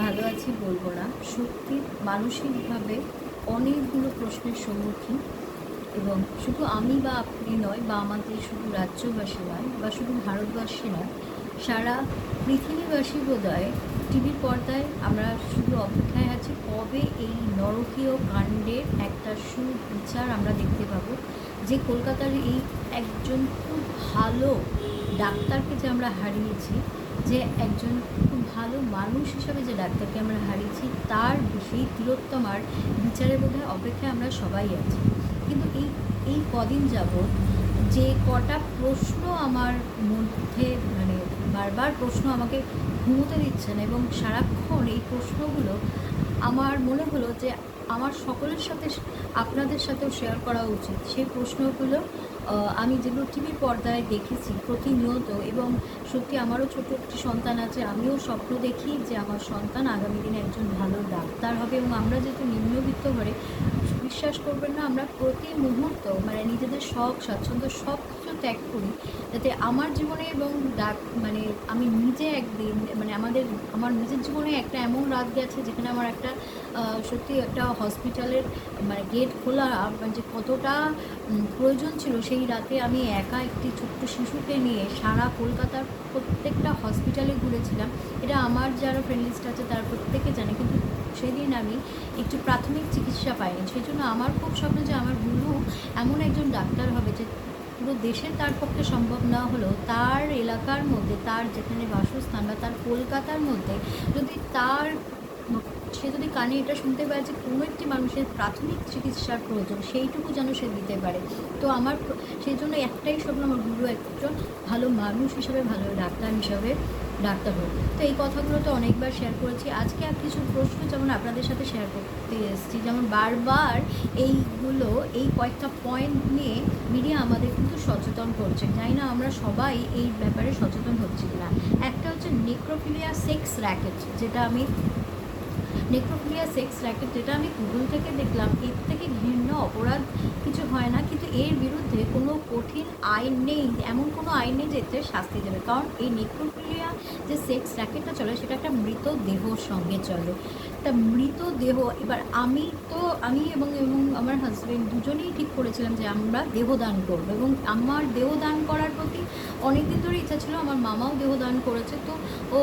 ভালো আছি, বলব না। সত্যি মানসিকভাবে অনেকগুলো প্রশ্নের সম্মুখীন এবং শুধু আমি বা আপনি নয়, বা আমাদের শুধু রাজ্যবাসী নয়, বা শুধু ভারতবাসী নয়, সারা পৃথিবীবাসী বোধহয় টিভির পর্দায় আমরা শুধু অপেক্ষায় আছি, কবে এই নরকীয় কাণ্ডের একটা সুবিচার আমরা দেখতে পাবো, যে কলকাতার এই একজন খুব ভালো ডাক্তারকে যে আমরা হারিয়েছি যে একজন খুব ভালো মানুষ হিসাবে যে ডাক্তারকে আমরা হারিয়েছি, তার সেই তিলোত্তমার বিচারে বোধহয় অপেক্ষায় আমরা সবাই আছি। কিন্তু এই এই কদিন যাবৎ যে কটা প্রশ্ন আমার মধ্যে মানে বারবার প্রশ্ন আমাকে ঘুমোতে দিচ্ছে না এবং সারাক্ষণ এই প্রশ্নগুলো আমার মনে হলো যে আমার সকলের সাথে আপনাদের সাথেও শেয়ার করা উচিত। সেই প্রশ্নগুলো আমি যেগুলো টিভির পর্দায় দেখেছি প্রতিনিয়ত এবং সত্যি আমারও ছোট একটি সন্তান আছে, আমিও স্বপ্ন দেখি যে আমার সন্তান আগামী দিনে একজন ভালো ডাক্তার হবে এবং আমরা যেহেতু নিম্নবিত্ত ঘরে বিশ্বাস করবেন না, আমরা প্রতি মুহূর্ত মানে নিজেদের শখ, স্বাচ্ছন্দ্য সব ত্যাগ করি, যাতে আমার জীবনে এবং ডাক মানে আমি নিজে একদিন মানে আমাদের, আমার নিজের জীবনে একটা এমন রাত গেছে যেখানে আমার একটা সত্যি একটা হসপিটালের মানে গেট খোলা মানে যে কতটা প্রয়োজন ছিল সেই রাতে আমি একা একটি ছোট্ট শিশুকে নিয়ে সারা কলকাতার প্রত্যেকটা হসপিটালে ঘুরেছিলাম। এটা আমার যারা ফ্রেন্ড লিস্ট আছে তারা প্রত্যেকে জানে, কিন্তু সেদিন আমি একটু প্রাথমিক চিকিৎসা পাইনি। সেই জন্য আমার খুব স্বপ্ন যে আমার গুরু এমন একজন ডাক্তার হবে যে পুরো দেশের তার পক্ষে সম্ভব না হলেও তার এলাকার মধ্যে, তার যেখানে বাসস্থান বা তার কলকাতার মধ্যে যদি তার সে যদি কানে এটা শুনতে পায় যে কোনো একটি মানুষের প্রাথমিক চিকিৎসার প্রয়োজন, সেইটুকু যেন সে দিতে পারে। তো আমার সেই জন্য একটাই স্বপ্ন আমার গুরু একজন ভালো মানুষ হিসাবে, ভালো ডাক্তার হিসাবে ডাক্তার হোক। তো এই কথাগুলো তো অনেকবার শেয়ার করেছি। আজকে আর কিছু প্রশ্ন যেমন আপনাদের সাথে শেয়ার করতে এসেছি, যেমন বারবার এইগুলো, এই কয়েকটা পয়েন্ট নিয়ে মিডিয়া আমাদের কিন্তু সচেতন করছে। জানি না আমরা সবাই এই ব্যাপারে সচেতন হচ্ছি না একটা হচ্ছে নেক্রোফিলিয়া সেক্স র্যাকেট যেটা আমি নেক্রোফিলিয়া সেক্স র্যাকেট যেটা আমি গুগল থেকে দেখলাম, এর থেকে ঘৃণ্য অপরাধ কিছু হয় না, কিন্তু এর বিরুদ্ধে কোনো কঠিন আইন নেই, এমন কোনো আইন নেই যেতে শাস্তি দেবে। কারণ এই নেক্রোফিলিয়া যে সেক্স র্যাকেটটা চলে, সেটা একটা মৃত দেহর সঙ্গে চলে। তা মৃতদেহ এবার আমি তো, আমি এবং এবং আমার হাজব্যান্ড দুজনেই ঠিক করেছিলাম যে আমরা দেহদান করব এবং আমার দেহদান করার প্রতি অনেক দিন ধরে ইচ্ছা ছিল, আমার মামাও দেহদান করেছে, তো ও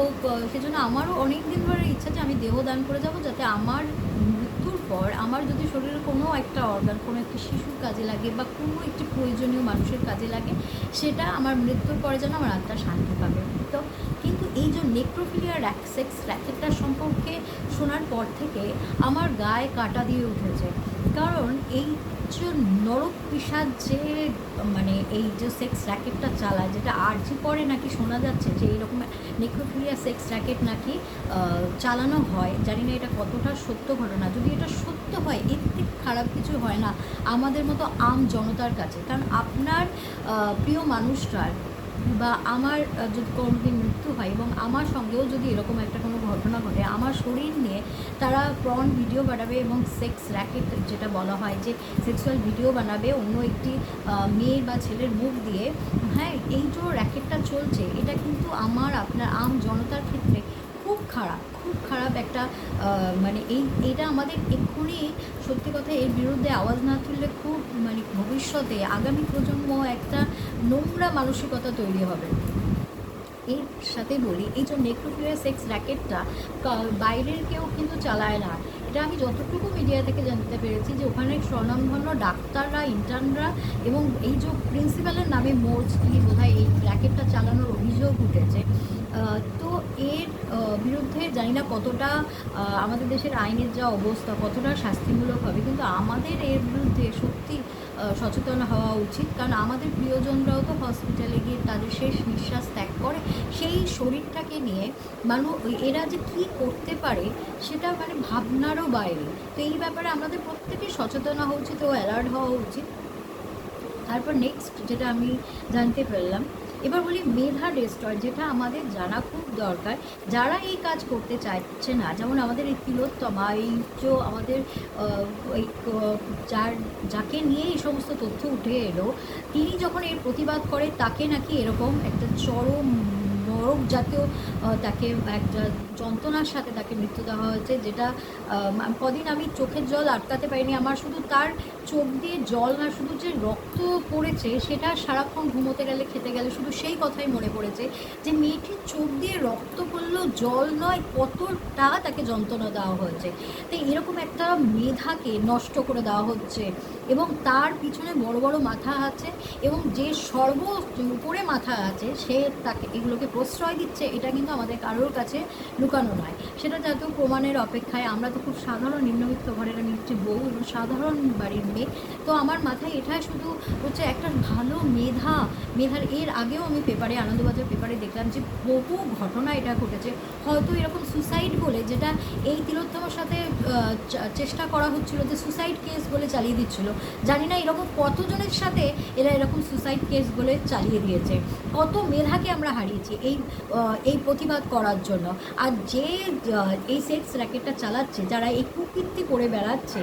সেজন্য আমারও অনেক দিন ধরে ইচ্ছা যে আমি দেহদান করে যাব যাতে আমার মৃত্যুর পর আমার যদি শরীরে কোনো একটা অর্গান কোনো একটি শিশুর কাজে লাগে বা কোনো একটি প্রয়োজনীয় মানুষের কাজে লাগে, সেটা আমার মৃত্যুর পরে যেন আমার আত্মা শান্তি পাবে। তো এই যে নেক্রোফিলিয়া সেক্স র্যাকেটটা সম্পর্কে শোনার পর থেকে আমার গায়ে কাটা দিয়ে উঠেছে। কারণ এই যে নরক পিসাদ যে মানে এই যে সেক্স র্যাকেটটা চালায়, যেটা আর্জি পরে নাকি শোনা যাচ্ছে যে এইরকম নেক্রোফিলিয়া সেক্স র্যাকেট নাকি চালানো হয়, জানি না এটা কতটা সত্য ঘটনা। যদি এটা সত্য হয়, এর থেকে খারাপ কিছু হয় না আমাদের মতো আম জনতার কাছে। কারণ আপনার প্রিয় মানুষটার বা আমার যদি কোনোদিন মৃত্যু হয় এবং আমার সঙ্গেও যদি এরকম একটা কোনো ঘটনা ঘটে, আমার শরীর নিয়ে তারা প্রন ভিডিও বানাবে এবং সেক্স র্যাকেট যেটা বলা হয় যে সেক্সুয়াল ভিডিও বানাবে অন্য একটি মেয়ের বা ছেলের মুখ দিয়ে হ্যাঁ এই যে র্যাকেটটা চলছে। এটা কিন্তু আমার, আপনার আম জনতার ক্ষেত্রে খুব খারাপ খুব খারাপ একটা মানে এই, এটা আমাদের এক্ষুনি সত্যি কথা এর বিরুদ্ধে আওয়াজ না তুললে খুব মানে ভবিষ্যতে আগামী প্রজন্ম একটা নোংরা মানসিকতা তৈরি হবে। এর সাথে বলি, এই যে নেক্রোফিলিয়া সেক্স র্যাকেটটা বাইরের কেউ কিন্তু চালায় না। এটা আমি যতটুকু মিডিয়া থেকে জানতে পেরেছি যে ওখানে স্বনামধন্য ডাক্তাররা, ইন্টার্নরা এবং এই যে প্রিন্সিপালের নামে মোর্চ দিয়ে বোধহয় এই র্যাকেটটা চালানোর অভিযোগ উঠেছে। তো এর বিরুদ্ধে জানি না কতটা আমাদের দেশের আইনের যা অবস্থা, কতটা শাস্তিমূলক হবে, কিন্তু আমাদের এর বিরুদ্ধে সত্যি সচেতন হওয়া উচিত। কারণ আমাদের প্রিয়জনরাও তো হসপিটালে গিয়ে তাদের শেষ নিঃশ্বাস ত্যাগ করে। সেই শরীরটাকে নিয়ে মানুষ এরা যে কী করতে পারে, সেটা মানে ভাবনারও বাইরে। তো এই ব্যাপারে আমাদের প্রত্যেকের সচেতন হওয়া উচিত ও অ্যালার্ট হওয়া উচিত। তারপর নেক্সট যেটা আমি জানতে পারলাম এবার বলি মেধা রেস্টর যেটা আমাদের জানা খুব দরকার। যারা এই কাজ করতে চাইছে না, যেমন আমাদের এই তিলোত্তমা, এই যে আমাদের ওই যার, যাকে নিয়ে এই সমস্ত তথ্য উঠে এলো, তিনি যখন এর প্রতিবাদ করে, তাকে নাকি এরকম একটা চরম নরক জাতীয় তাকে একটা যন্ত্রণার সাথে তাকে মৃত্যু দেওয়া হয়েছে, যেটা কদিন আমি চোখের জল আটকাতে পারিনি। আমার শুধু তার চোখ দিয়ে জল না, শুধু যে রক্ত পড়েছে, সেটা সারাক্ষণ ঘুমোতে গেলে, খেতে গেলে, শুধু সেই কথাই মনে পড়েছে যে মেয়েটির চোখ দিয়ে রক্ত পড়লেও জল নয়, কতটা তাকে যন্ত্রণা দেওয়া হয়েছে। তো এরকম একটা মেধাকে নষ্ট করে দেওয়া হচ্ছে এবং তার পিছনে বড় বড় মাথা আছে এবং যে সর্ব উপরে মাথা আছে, সে তাকে এগুলোকে প্রশ্রয় দিচ্ছে, এটা কিন্তু আমাদের কারোর কাছে লুকানো নয়। সেটা যাতে প্রমাণের অপেক্ষায়, আমরা তো খুব সাধারণ নিম্নবিত্ত ঘরের আমি একটি বউ এবং সাধারণ বাড়ির মেয়ে। তো আমার মাথায় এটাই শুধু হচ্ছে একটা ভালো মেধা, মেধার এর আগেও আমি পেপারে, আনন্দবাজার পেপারে দেখলাম যে বহু ঘটনা এটা ঘটেছে। হয়তো এরকম সুসাইড বলে যেটা এই তিলোত্তমার সাথে চেষ্টা করা হচ্ছিল যে সুসাইড কেস বলে চালিয়ে দিচ্ছিল। জানি না এরকম কতজনের সাথে এরা এরকম সুসাইড কেস বলে চালিয়ে দিয়েছে। কত মেধাকে আমরা হারিয়েছি। এই এই প্রতিবাদ করার জন্য। আর যে এই সেক্স র্যাকেটটা চালাচ্ছে, যারা এই কুকীর্তি করে বেড়াচ্ছে,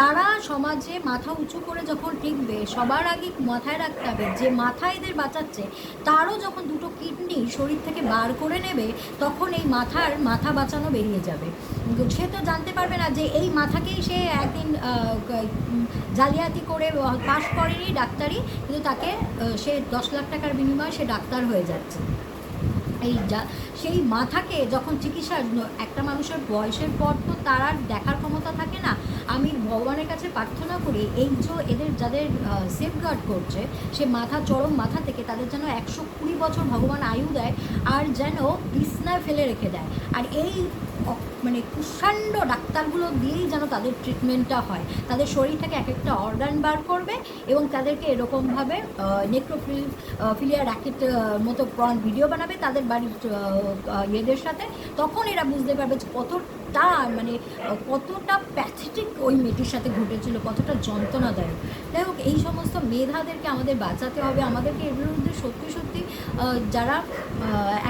তারা সমাজে মাথা উঁচু করে যখন টিকবে, সবার আগে মাথায় রাখতে হবে, যে মাথা এদের বাঁচাচ্ছে, তারও যখন দুটো কিডনি শরীর থেকে বার করে নেবে, তখন এই মাথার, মাথা বাঁচানো বেরিয়ে যাবে। সে তো জানতে পারবে না যে এই মাথাকেই সে একদিন জালিয়াতি করে পাশ করেনি ডাক্তারি, কিন্তু তাকে সে দশ লাখ টাকার বিনিময়ে সে ডাক্তার হয়ে যাচ্ছে। এই যা, সেই মাথাকে যখন চিকিৎসার, একটা মানুষের বয়সের পর তো তার আর দেখার ক্ষমতা থাকে না। আমি ভগবানের কাছে প্রার্থনা করি, এই যে এদের যাদের সেফগার্ড করছে, সে মাথা, চরম মাথা থেকে তাদের যেন একশো কুড়ি বছর ভগবান আয়ু দেয়, আর যেন বিছনায় ফেলে রেখে দেয়। আর এই মানে কুষাণ্ড ডাক্তারগুলো দিয়েই যেন তাদের ট্রিটমেন্টটা হয়। তাদের শরীর থেকে এক একটা অর্গান বার করবে এবং তাদেরকে এরকমভাবে নেক্রোফিল ফিলিয়া র্যাকেট মতো ভিডিও বানাবে তাদের বাড়ির ইয়েদের সাথে। তখন এরা বুঝতে পারবে যে কতটা মানে কতটা প্যাথেটিক ওই মেয়েটির সাথে ঘটেছিল, কতটা যন্ত্রণাদায়ক। যাই হোক, এই সমস্ত মেধাদেরকে আমাদের বাঁচাতে হবে। আমাদেরকে এর বিরুদ্ধে সত্যি সত্যি যারা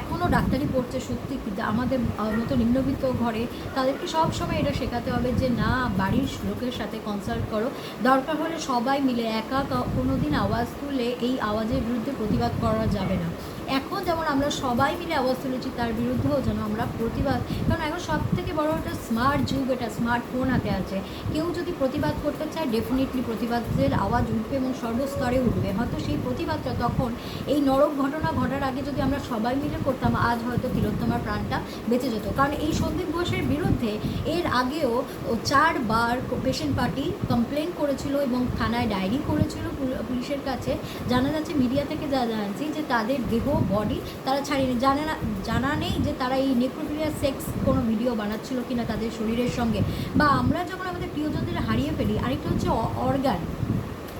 এখনও ডাক্তারি পড়ছে, সত্যি আমাদের মতো নিম্নবিত্ত ঘরে, তাদেরকে সব সময় এটা শেখাতে হবে যে, না, বাড়ির লোকের সাথে কনসাল্ট করো। দরকার হলে সবাই মিলে একা কোনো দিন আওয়াজ তুললে এই আওয়াজের বিরুদ্ধে প্রতিবাদ করা যাবে না। এখন যেমন আমরা সবাই মিলে আওয়াজ তুলেছি তার বিরুদ্ধেও যেন আমরা প্রতিবাদ কারণ এখন সব থেকে বড় একটা স্মার্ট যুগ, এটা স্মার্টফোন হাতে আছে। কেউ যদি প্রতিবাদ করতে চায় ডেফিনেটলি প্রতিবাদের আওয়াজ উঠবে এবং সর্বস্তরে উঠবে। হয়তো সেই প্রতিবাদটা তখন এই নরক ঘটনা ঘটার আগে যদি আমরা সবাই মিলে করতাম, আজ হয়তো তিলোত্তমার প্রাণটা বেঁচে যেত। কারণ এই সন্দীপ ঘোষের বিরুদ্ধে এর আগেও চারবার পেশেন্ট পার্টি কমপ্লেন করেছিল এবং থানায় ডায়েরি করেছিল পুল- পুলিশের কাছে। জানা যাচ্ছে, মিডিয়া থেকে যা জানছি যে তাদের দেহ বডি, তারা ছাড়িয়ে জানে না জানা নেই যে তারা এই নেক্রোফিলিয়া সেক্স কোনো ভিডিও বানাচ্ছিল কিনা তাদের শরীরের সঙ্গে। বা আমরা যখন আমাদের প্রিয়জনদের হারিয়ে ফেলি, আরেকটা হচ্ছে অর্গান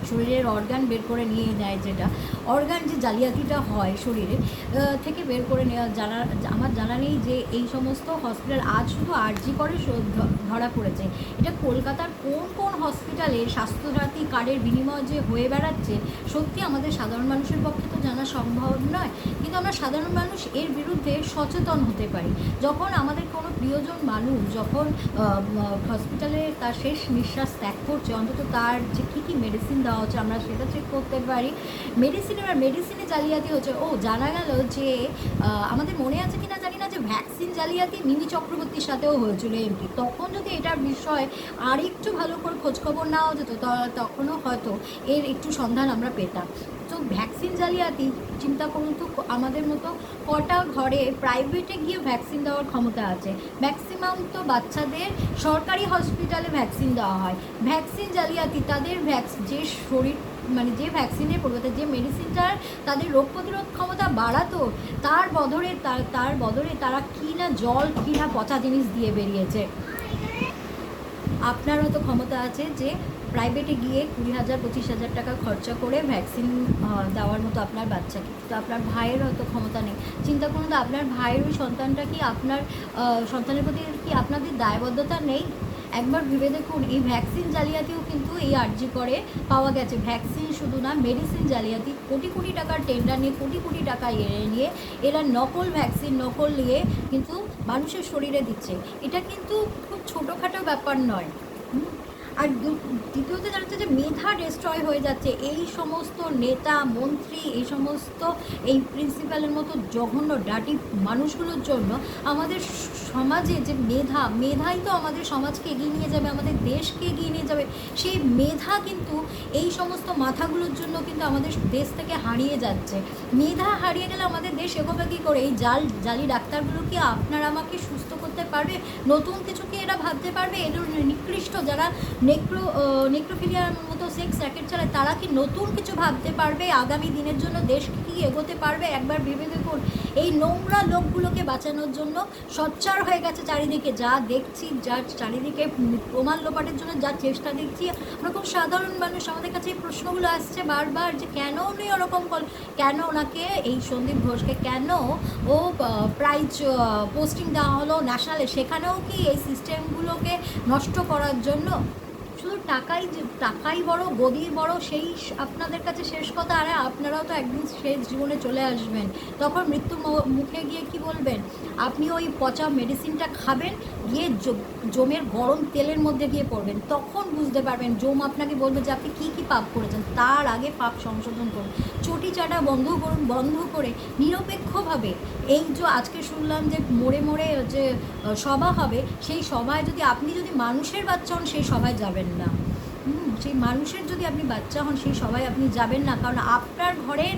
শরীরের অর্গান বের করে নিয়ে নেয় যেটা। অর্গান যে জালিয়াতিটা হয় শরীরে থেকে বের করে নেওয়া জানা, আমার জানা নেই যে এই সমস্ত হসপিটাল আজ শুধু আরজি করে ধরা পড়েছে। এটা কলকাতার কোন কোন হসপিটালে স্বাস্থ্যসাথী কার্ডের বিনিময় যে হয়ে বেড়াচ্ছে, সত্যি আমাদের সাধারণ মানুষের পক্ষে তো জানা সম্ভব নয়। কিন্তু আমরা সাধারণ মানুষ এর বিরুদ্ধে সচেতন হতে পারি। যখন আমাদের কোনো প্রিয়জন মানুষ যখন হসপিটালে তার শেষ নিঃশ্বাস ত্যাগ করছে, অন্তত তার যে কী কী মেডিসিন দেওয়া হচ্ছে, আমরা সেটা চেক করতে পারি। মেডিসিনে আর মেডিসিনে জালিয়াতি হচ্ছে। ও, জানা গেল যে আমাদের মনে আছে কি না জানি না যে ভ্যাকসিন জালিয়াতি মিমি চক্রবর্তীর সাথেও হয়েছিল এমপি। তখন যদি এটার বিষয়ে আর একটু ভালো করে খোঁজখবর নেওয়া যেত তখনও হয়তো এর একটু সন্ধান আমরা পেতাম। তো ভ্যাকসিন জালিয়াতি, চিন্তা করুন তো, আমাদের মতো কটা ঘরে প্রাইভেটে গিয়ে ভ্যাকসিন দেওয়ার ক্ষমতা আছে। ম্যাক্সিমাম তো বাচ্চাদের সরকারি হসপিটালে ভ্যাকসিন দেওয়া হয়। ভ্যাকসিন জালিয়াতি, তাদের ভ্যাকস যে শরীর মানে যে ভ্যাকসিনের পরিবর্তে যে মেডিসিনটার তাদের রোগ প্রতিরোধ ক্ষমতা বাড়াতো, তার বদলে তার তার বদলে তারা কি না জল, কি না পচা জিনিস দিয়ে বেরিয়েছে। আপনার হয়তো ক্ষমতা আছে যে প্রাইভেটে গিয়ে কুড়ি হাজার, পঁচিশ হাজার টাকা খরচা করে ভ্যাকসিন দেওয়ার মতো আপনার বাচ্চাকে। তো আপনার ভাইয়ের হয়তো ক্ষমতা নেই। চিন্তা করুন তো আপনার ভাইয়ের ওই সন্তানটা কি আপনার সন্তানের প্রতি কি আপনাদের দায়বদ্ধতা নেই? একবার ভেবে দেখুন, এই ভ্যাকসিন জালিয়াতিও কিন্তু এই আর্জি করে পাওয়া গেছে। ভ্যাকসিন শুধু না মেডিসিন জালিয়াতি, কোটি কোটি টাকার টেন্ডার নিয়ে, কোটি কোটি টাকা এড়ে নিয়ে এরা নকল ভ্যাকসিন নকল নিয়ে কিন্তু মানুষের শরীরে দিচ্ছে। এটা কিন্তু ছোটোখাটো ব্যাপার নয়। আর দ্বিতীয়ত জানাচ্ছে যে মেধা ডিস্ট্রয় হয়ে যাচ্ছে। এই সমস্ত নেতা, মন্ত্রী, এই সমস্ত এই প্রিন্সিপালের মতো জঘন্য ডাটি মানুষগুলোর জন্য আমাদের সমাজে যে মেধা, মেধাই তো আমাদের সমাজকে এগিয়ে নিয়ে যাবে, আমাদের দেশকে এগিয়ে নিয়ে যাবে। সেই মেধা কিন্তু এই সমস্ত মাথাগুলোর জন্য কিন্তু আমাদের দেশ থেকে হারিয়ে যাচ্ছে। মেধা হারিয়ে গেলে আমাদের দেশ এগোবে কী করে? এই জাল, জালি ডাক্তারগুলো কি আপনার আমাকে সুস্থ করতে পারবে? নতুন কিছু কি ভাবতে পারবে এদের নিকৃষ্ট যারা নেক্রো নেক্রোফিলিয়ার মতো সেক্স র্যাকেট চালায়, তারা কি নতুন কিছু ভাবতে পারবে? আগামী দিনের জন্য দেশকে কি এগোতে পারবে? একবার ভেবে দেখুন। এই নোংরা লোকগুলোকে বাঁচানোর জন্য সোচ্চার হয়ে গেছে চারিদিকে। যা দেখছি, যা চারিদিকে প্রমাণ লোপাটের জন্য যা চেষ্টা দেখছি খুব সাধারণ মানুষ আমাদের কাছে এই প্রশ্নগুলো আসছে বারবার যে কেন উনি ওরকম কেন ওনাকে এই সন্দীপ ঘোষকে কেন ও প্রাইজ পোস্টিং দেওয়া হলো ন্যাশনালে সেখানেও কি এই সিস্টেমগুলোকে নষ্ট করার জন্য টাকাই যে- টাকাই বড় গদি বড়, সেই আপনাদের কাছে শেষ কথা। আরে আপনারাও তো একদিন শেষ জীবনে চলে আসবেন। তখন মৃত্যু মুখে গিয়ে কি বলবেন? আপনি ওই পচা মেডিসিনটা খাবেন, গিয়ে জমের গরম তেলের মধ্যে গিয়ে পড়বেন। তখন বুঝতে পারবেন, জম আপনাকে বলবে যে, আপনি কী কী পাপ করেছেন? তার আগে পাপ সংশোধন করুন। চটি চাটা বন্ধ করুন, বন্ধ করে নিরপেক্ষভাবে এই যে আজকে শুনলাম যে মোড়ে মোড়ে যে সভা হবে, সেই সভায় যদি আপনি যদি মানুষের বাচ্চা হন, সেই সভায় যাবেন না। সেই মানুষের যদি আপনি বাচ্চা হন, সেই সবাই আপনি যাবেন না। কারণ আপনার ঘরের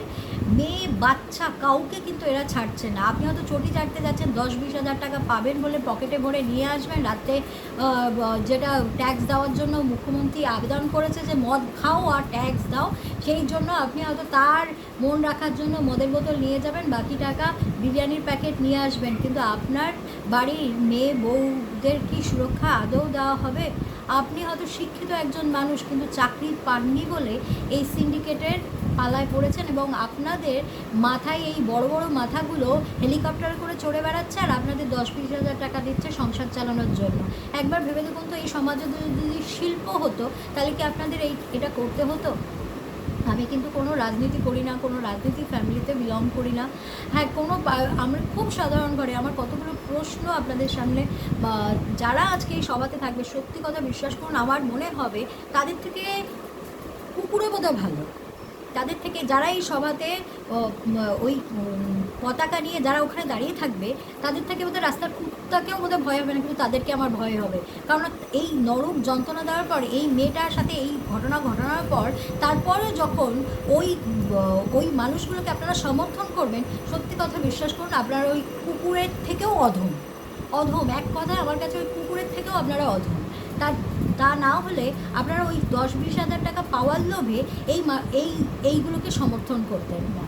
মেয়ে, বাচ্চা কাউকে কিন্তু এরা ছাড়ছে না। আপনি হয়তো চটি চাটতে যাচ্ছেন দশ বিশ হাজার টাকা পাবেন বলে পকেটে ভরে নিয়ে আসবেন। রাতে যেটা ট্যাক্স দেওয়ার জন্য মুখ্যমন্ত্রী আবেদন করেছে যে, মদ খাও আর ট্যাক্স দাও, সেই জন্য আপনি হয়তো তার মন রাখার জন্য মদের বোতল নিয়ে যাবেন, বাকি টাকা বিরিয়ানির প্যাকেট নিয়ে আসবেন। কিন্তু আপনার বাড়ির মেয়ে, বউদের কি সুরক্ষা আদৌ দেওয়া হবে? আপনি হয়তো শিক্ষিত একজন মানুষ, কিন্তু চাকরি পাননি বলে এই সিন্ডিকেটের পালায় পড়েছেন এবং আপনাদের মাথায় এই বড় বড় মাথাগুলো হেলিকপ্টার করে চড়ে বেড়াচ্ছে আর আপনাদের দশ বিশ হাজার টাকা দিচ্ছে সংসার চালানোর জন্য। একবার ভেবে দেখুন তো, এই সমাজে যদি শিল্প হতো, তাহলে কি আপনাদের এই এটা করতে হতো? আমি কিন্তু কোনো রাজনীতি করি না, কোনো রাজনীতি ফ্যামিলিতে বিলং করি না। হ্যাঁ কোনো আমরা খুব সাধারণ ঘরে, আমার কতগুলো প্রশ্ন আপনাদের সামনে, বা যারা আজকে এই সভাতে থাকবে, সত্যি কথা বিশ্বাস করুন, আমার মনে হবে তাদের থেকে কুকুরে বোধহয় ভালো। তাদের থেকে যারা এই সভাতে ওই পতাকা নিয়ে যারা ওখানে দাঁড়িয়ে থাকবে, তাদের থেকে বোধহয় রাস্তার কুত্তাকেও বোধহয় ভয় হবে না, কিন্তু তাদেরকে আমার ভয় হবে। কারণ এই নরক যন্ত্রণা দেওয়ার পর, এই মেয়েটার সাথে এই ঘটনা ঘটনার পর, তারপরে যখন ওই ওই মানুষগুলোকে আপনারা সমর্থন করবেন, সত্যি কথা বিশ্বাস করুন, আপনারা ওই কুকুরের থেকেও অধম। অধম, এক কথায় আমার কাছে ওই কুকুরের থেকেও আপনারা অধম। তা তা না হলে আপনারা ওই দশ বিশ হাজার টাকা পাওয়ার লোভে এই এই এইগুলোকে সমর্থন করতেন না।